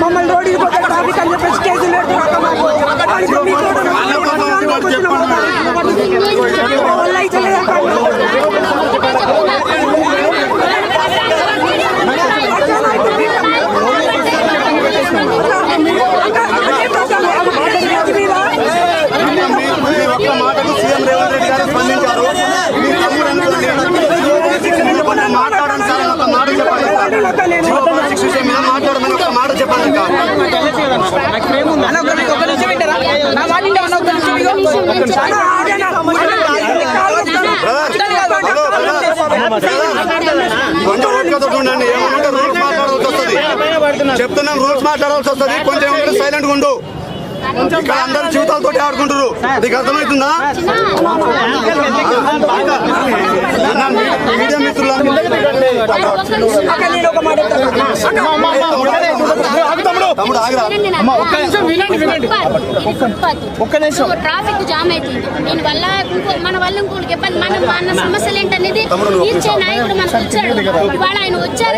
మమ్మల్ని road traffic అని చెప్పేసి కొంచెం ఓపికతో ఉండండి ఏమంటే రూల్స్ మాట్లాడాల్సి వస్తుంది చెప్తున్నాం రూల్స్ మాట్లాడాల్సి వస్తుంది కొంచెం ఏమంటే సైలెంట్ ఉండు ఇక్కడ అందరు జీవితాలతో ఆడుకుంటారు నీకు అర్థమవుతుందా నేను ఒక మాట చెప్తాను. తమ్ముడు ఆగిరా ఒక్క నిమిషం. ట్రాఫిక్ జామ్ అవుతుంది దీని వల్ల మన వల్ల ఇంకోటి ఇబ్బంది మన మన సమస్యలు ఏంటనేది తీర్చే నాయకుడు మనకు వచ్చాడు ఇవాళ ఆయన వచ్చారు